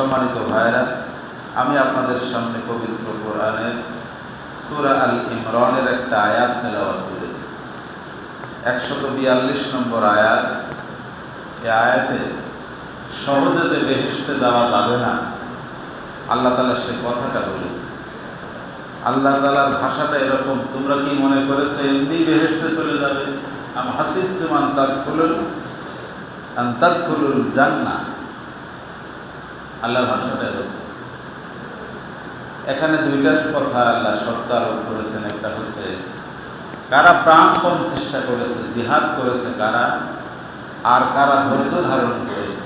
সম্মানিত ভাইরা আমি আপনাদের সামনে পবিত্র কোরআনের সুরা আল ইমরানের একটা আয়াত তেলাওয়াত করেছি। একশত বিয়াল্লিশ নম্বর আয়াত, এই আয়াতে সহজে যে বেহেশতে যাওয়া যাবে না, আল্লাহ তালা সেই কথাটা বলেছে। আল্লাহ তালার ভাষাটা এরকম, তোমরা কি মনে করেছ এমনি বেহেশতে চলে যাবে? আম হাসিব তুমান আন্তার খুলুন জান্না আল্লাহর ভাষাটা এরকম এখানে দুইটা কথা আল্লাহ শর্ত আরোপ করেছেন। একটা হচ্ছে, কারা প্রাণপণ চেষ্টা করেছে, জিহাদ করেছে কারা, আর কারা ধৈর্য ধারণ করেছে,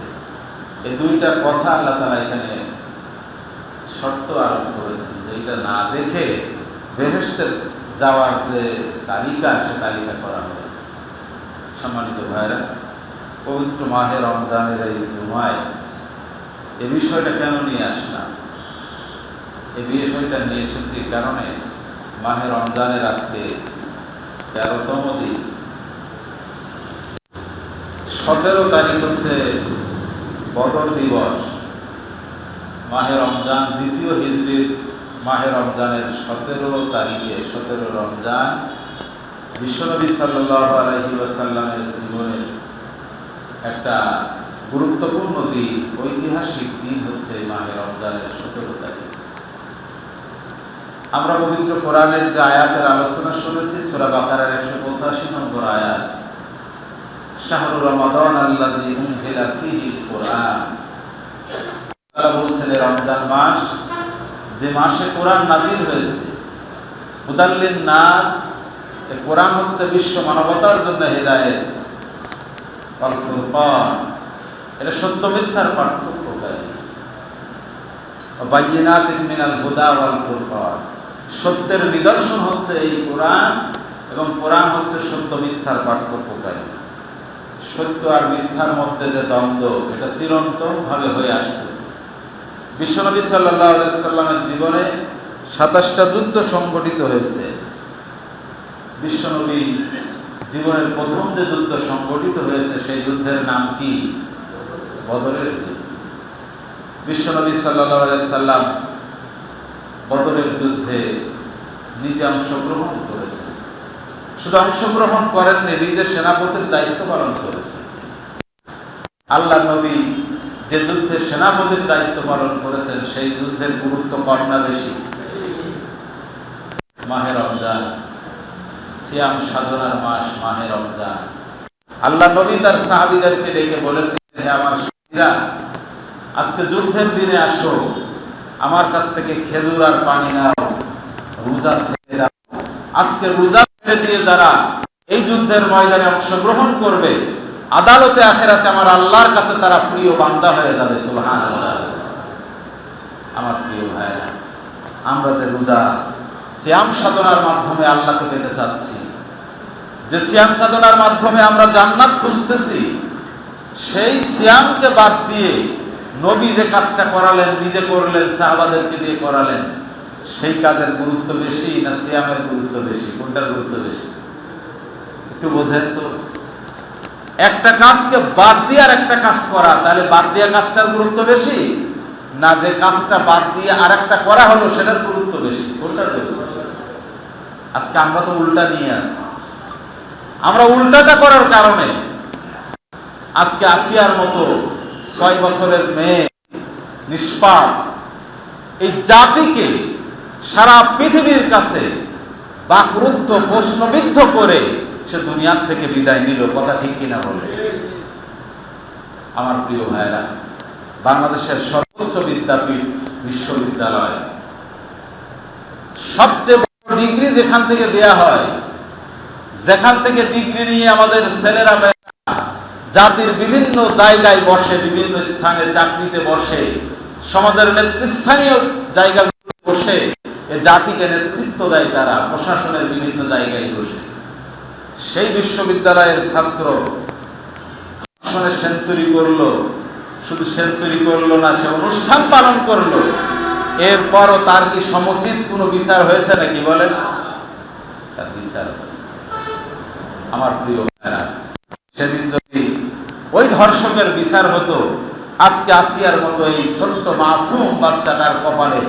এই দুইটা কথা আল্লাহ তালা এখানে শর্ত আরোপ করেছেন যে এটা না দেখে বেহেস্তের যাওয়ার যে তালিকা, সে তালিকা করা হবে সম্মানিত ভাইরা পবিত্র মাহে রমজানের এই জুমায় এ বিষয়টা কেন নিয়ে আসলাম এই বিষয়টা নিয়ে এসেছি কারণে মাহে রমজানের আজকে তেরোতম দিন। সতেরো তারিখ হচ্ছে বদর দিবস। মাহে রমজান, দ্বিতীয় হিজড়ির মাহে রমজানের সতেরো তারিখে, সতেরো রমজান বিশ্বনবী সাল্লাহ আলহি ওয়াসাল্লামের জীবনের একটা গুরুত্বপূর্ণ দিন, ঐতিহাসিক দিন হচ্ছে মাহে রমজানের সতেরো তারিখ। আমরা পবিত্র কোরআনের যে আয়াতের আলোচনা শুনেছি, সোরা বাকারের একশো পঁচাশি নম্বর আয়াত। শাহরুর রমাদান আল্লাজি উনজিলা ফিহিল কোরআন তারা বলছেন রমজান মাস, যে মাসে কোরআন নাজিল হয়েছে, হুদাল্লিন নাস কোরআন হচ্ছে বিশ্ব মানবতার জন্য হেদায়েত। অল ফুরকান এটা সত্য মিথ্যার ফুরকান। সত্যের নিদর্শন হচ্ছে এই কোরআন এবং কোরআন হচ্ছে সত্য মিথ্যার পার্থক্যকারী সত্য আর মিথ্যার মধ্যে যে দ্বন্দ্ব, এটা চিরন্তন ভাবে হয়ে আসতেছে। বিশ্বনবী সাল্লাহ সাল্লামের জীবনে সাতাশটা যুদ্ধ সংগঠিত হয়েছে। বিশ্বনবী জীবনের প্রথম যে যুদ্ধ সংগঠিত হয়েছে, সেই যুদ্ধের নাম কি? বদরের বিশ্বনবী সাল্লাহ সাল্লাম বদরের যুদ্ধে নিজে অংশগ্রহণ করেছেন। শুধু অংশগ্রহণ করেননি নিজে সেনাপতির দায়িত্ব পালন করেছেন। আল্লাহ নবী যে যুদ্ধে সেনাপতির দায়িত্ব পালন করেছেন, সেই যুদ্ধের গুরুত্ব না বেশি? মাহে রমজান, সিয়াম সাধনার মাস মাহে রমজান। আল্লাহ নবী তার সাহাবিদেরকে ডেকে বলেছেন আমার সাথীরা আজকে যুদ্ধের দিনে আসো, আমার কাছ থেকে খেজুর আর পানি নাও, রোজা ছেড়ে দাও। আজকে রোজা ছেড়ে দিয়ে যারা এই যুদ্ধের ময়দানে অংশগ্রহণ করবে, আদালতে, আখেরাতে আমার আল্লাহর কাছে তারা প্রিয় বান্দা হয়ে যাবে সুবহান আমার প্রিয় ভাইরা আমরা যে রোজা শ্যাম সাধনার মাধ্যমে আল্লাহকে পেতে চাচ্ছি, যে শ্যাম সাধনার মাধ্যমে আমরা জান্নাত খুঁজতেছি সেই শ্যামকে বাদ দিয়ে নবী যে কাজটা করালেন, নিজে করলেন, সাহাবাদেরকে দিয়ে করালেন, সেই কাজের গুরুত্ব বেশি না সিয়ামের গুরুত্ব বেশি? কোনটার গুরুত্ব বেশি? একটু বোঝেন তো। একটা কাজকে বাদ দিয়ে আর একটা কাজ করা, তাহলে বাদ দেওয়া কাজটার গুরুত্ব বেশি? না, যে কাজটা বাদ দিয়ে আর একটা করা হলো, সেটার গুরুত্ব বেশি। কোনটার বেশি? আজকে আমরা তো উল্টা নিয়ে আসি। আমরা উল্টাটা করার কারণে আজকে আসিয়ার মতো ছয় বছরের মেয়ে নিষ্পাপ। এই জাতিকে সারা পৃথিবীর কাছে বাকরুদ্ধ, প্রশ্নবিদ্ধ করে সে দুনিয়ার থেকে বিদায় নিল। কথা ঠিক কিনা বলে? আমার প্রিয় ভাইরা বাংলাদেশের সর্বোচ্চ বিদ্যাপীঠ বিশ্ববিদ্যালয়। সবচেয়ে বড় ডিগ্রি যেখান থেকে দেয়া হয়, যেখান থেকে ডিগ্রি নিয়ে আমাদের ছেলেরা জাতির বিভিন্ন জায়গায় বসে, বিভিন্ন স্থানে চাকরিতে বসে, সমাজের নেতৃস্থানীয় জায়গা বসে, এ জাতিকে নেতৃত্ব দেয় তারা, প্রশাসনের বিভিন্ন জায়গায় বসে। সেই বিশ্ববিদ্যালয়ের ছাত্র সেঞ্চুরি করল। শুধু সেঞ্চুরি করল না, সে অনুষ্ঠান পালন করল। এরপরও তার কি সমুচিত কোনো বিচার হয়েছে নাকি বলেন? তার বিচার আমার প্রিয় সেদিন যদি ওই ধর্ষকের বিচার হতো। আজকে আসিয়ার মতো এই ছোট্ট মাসুম বাচ্চাটার কপালে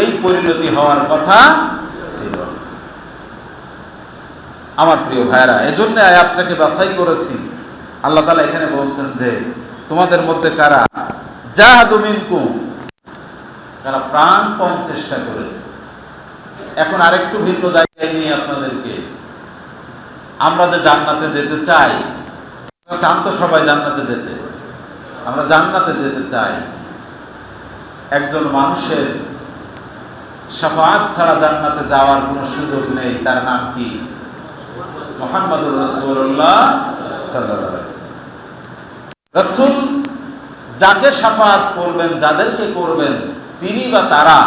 এই পরিণতি হওয়ার কথা ছিল। আমার প্রিয় ভাইরা এজন্য আয়াতটাকে বাছাই করেছি। আল্লাহ তালা এখানে বলছেন যে, তোমাদের মধ্যে কারা? যা জাহাদু মিনকুম। কারা প্রাণপণ চেষ্টা করেছে। এখন আরেকটু ভিন্ন জায়গায় নিয়ে আপনাদেরকে। আমরা যে জান্নাতে যেতে চাই চান তো সবাই জান্নাতে যেতে আমরা জান্নাতে যেতে চাই। একজন মানুষের সাফাত ছাড়া জান্নাতে যাওয়ার কোনো সুযোগ নেই। তার নাম কি? মোহাম্মদুর রসুল্লাহ রসুল যাকে সাফাত করবেন, যাদেরকে করবেন, তিনি বা তারা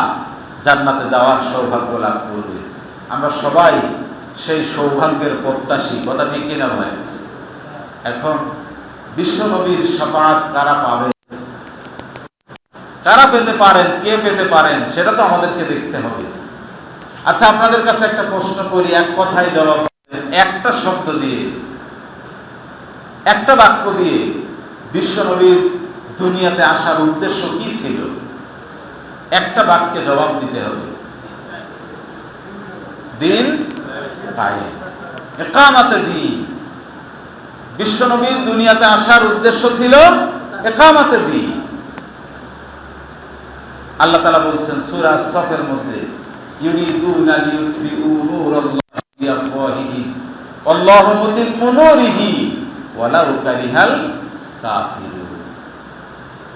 জান্নাতে যাওয়ার সৌভাগ্য লাভ করবে। আমরা সবাই সেই সৌভাগ্যের প্রত্যাশী। কথা ঠিক কিনা ভাই? এখন বিশ্বনবীর সাফাত কারা পাবে? কারা পেতে পারেন? কে পেতে পারেন? সেটা তো আমাদেরকে দেখতে হবে। আচ্ছা আপনাদের কাছে একটা প্রশ্ন করি, এক কথায় জবাব একটা শব্দ দিয়ে, একটা বাক্য দিয়ে বিশ্বনবীর দুনিয়াতে আসার উদ্দেশ্য কি ছিল? একটা বাক্যে জবাব দিতে হবে। দিন কায়েম। একামাতে দিন। বিশ্বনবীর দুনিয়াতে আসার উদ্দেশ্য ছিল একামাতে দিন। আল্লাহ তালা বলছেন, সুরা সফের মধ্যে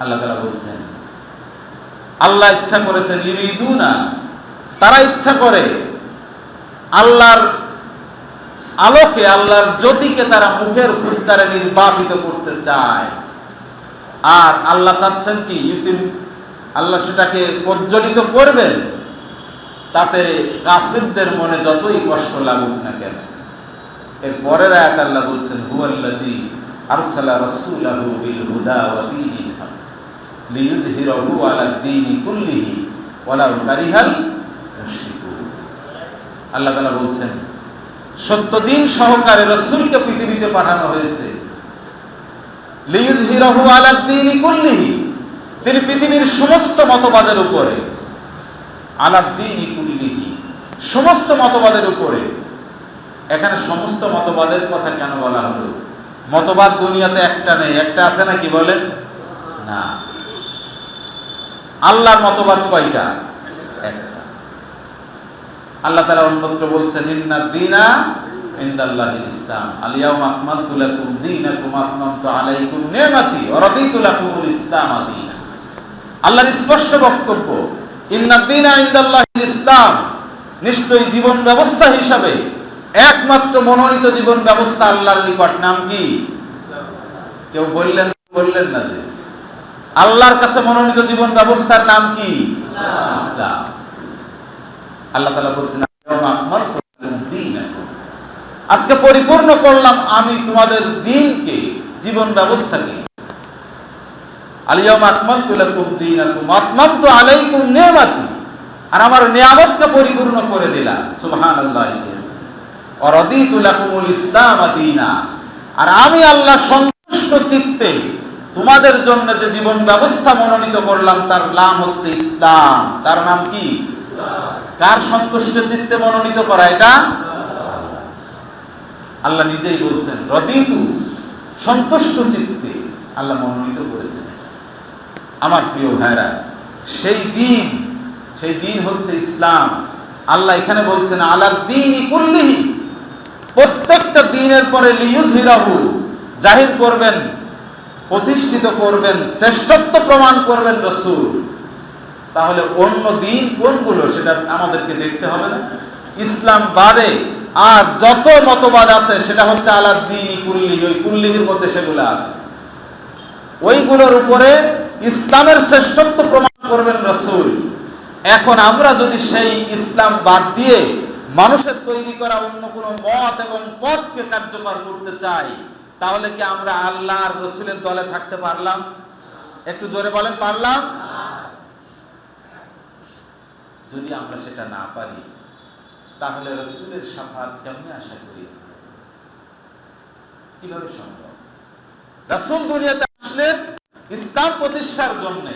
আল্লাহু বলছেন, আল্লাহ ইচ্ছা করেছেন ইউরিদুনা, তারা ইচ্ছা করে, আল্লাহর আলোকে আল্লাহর জ্যোতিকে তারা মুখের ফুটকারে নির্বাপিত করতে চায়। আর আল্লাহ চাচ্ছেন কি? ইউতিম, আল্লাহ সেটাকে প্রজ্বলিত করবেন, তাতে কাফিরদের মনে যতই কষ্ট লাগুক না কেন। এর পরের আয়াত আল্লাহ বলছেন, হুয়াল্লাযী আরসালা রাসূলাহু বিল হুদা ওয়া দীনিল হক লিইয়ুযহিরাহু আলা দীনি কুল্লিহি ওয়ালাউ কারিহাল মুশরিকুন। আল্লাহ তাআলা বলছেন সত্য দিন সহকারে রাসূলকে পৃথিবীতে পাঠানো হয়েছে। লিইয়ুযহিরাহু আলা দীনি কুল্লিহি, তিনি পৃথিবীর সমস্ত মতবাদের উপরে আলাদ্দিন কুল্লিহি, সমস্ত মতবাদের উপরে। এখানে সমস্ত মতবাদের কথা কেন বলা হলো? মতবাদ দুনিয়াতে একটা নেই, একটা আছে নাকি বলেন? না। আল্লাহর মতবাদ কয়টা? একটা। আল্লাহ তাআলা অন্যত্র বলছেন, ইন্না দিনা ইসলাম। দীনাকুম আলাইকুম ওয়া রাদিতু ইসলাম দীনা। আল্লাহর স্পষ্ট বক্তব্য ইনদাল্লাহিল ইসলাম। জীবন ব্যবস্থা হিসাবে একমাত্র মনোনীত জীবন ব্যবস্থা আল্লাহর নিকট। নাম কি? কেউ বললেন বললেন না যে। আল্লাহর কাছে মনোনীত জীবন ব্যবস্থার নাম কি? ইসলাম। আল্লাহ তাআলা বলছেন। আজকে পরিপূর্ণ করলাম আমি তোমাদের দিনকে, জীবন ব্যবস্থাকে। আলিয়াম দীনাকুম আতমামতু আলাইকুম আর আমার নিয়ামতকে পরিপূর্ণ করে দিলাম, সুবহানাল্লাহ। ওয়া রাদিতু লাকুমুল ইসলাম দীনা। আর আমি আল্লাহ সন্তুষ্ট চিত্তে তোমাদের জন্য যে জীবন ব্যবস্থা মনোনীত করলাম, তার নাম হচ্ছে ইসলাম। তার নাম কি? কার সন্তুষ্ট চিত্তে মনোনীত করা এটা? আল্লাহ নিজেই বলছেন, রদিতু, সন্তুষ্ট চিত্তে আল্লাহ মনোনীত করেছেন। আমার প্রিয় ভাইরা, সেই দিন সেই দিন হচ্ছে ইসলাম। আল্লাহ এখানে বলছেন, আলার দিন কুল্লিহি, প্রত্যেকটা দিনের পরে লিউজহিরাহু জাহির করবেন, প্রতিষ্ঠিত করবেন, শ্রেষ্ঠত্ব প্রমাণ করবেন রসুল। তাহলে অন্য দিন কোনগুলো সেটা আমাদেরকে দেখতে হবে না। ইসলাম বাদে আর যত মতবাদ আছে সেটা হচ্ছে আলাদ দিন কুল্লিহি ওই কুল্লিহির মধ্যে সেগুলো আছে। ওইগুলোর উপরে ইসলামের শ্রেষ্ঠত্ব প্রমাণ করবেন রসুল। এখন আমরা যদি সেই ইসলাম বাদ দিয়ে মানুষের তৈরি করা অন্য কোনো মত এবং পথকে কার্যকর করতে চাই, তাহলে কি আমরা আল্লাহ আর রসুলের দলে থাকতে পারলাম? একটু জোরে বলেন, পারলাম? যদি আমরা সেটা না পারি, তাহলে রসুলের সাফাত কেমনে আশা করি? কীভাবে সম্ভব? রাসূল দুনিয়াতে আসলেন ইসলাম প্রতিষ্ঠার জন্যে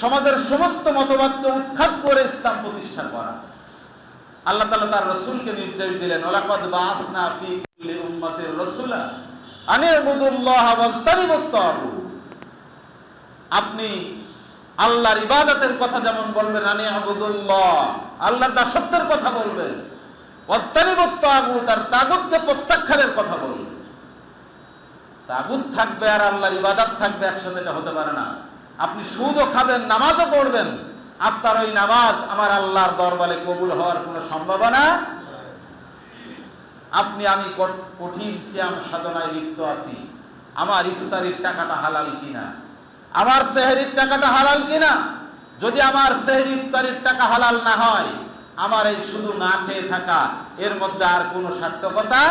সমাজের সমস্ত মতবাদকে উৎখাত করে ইসলাম প্রতিষ্ঠা করা। আল্লাহ তাআলা তার রসুলকে নির্দেশ দিলেন, ওলাকাদ বাআসনা ফি কুল্লি উম্মাতির রাসূলা আন ইবুদুল্লাহ ওয়াজতানিবুত আপনি আল্লাহর ইবাদতের কথা যেমন বলবেন, আনি আবুদুল্লাহ আল্লাহর দাসত্বের কথা বলবেন। আর তাগুতকে প্রত্যাখ্যানের কথা বলবেন। তাগুত থাকবে আর আল্লাহর ইবাদত থাকবে একসাথে, এটা হতে পারে না। আপনি সুদও খাবেন, নামাজও পড়বেন। আপনার ওই নামাজ আমার আল্লাহর দরবারে কবুল হওয়ার কোনো সম্ভাবনা আপনি, আমি কঠ- কঠিন সিয়াম সাধনায় লিপ্ত আছি। আমার ইফতারির টাকাটা হালাল কিনা? আমার সেহরির টাকাটা হালাল কিনা? যদি আমার সেহরি ইফতারির টাকা হালাল না হয়, আমার এই শুধু না খেয়ে থাকা, এর মধ্যে আর কোনো সার্থকতা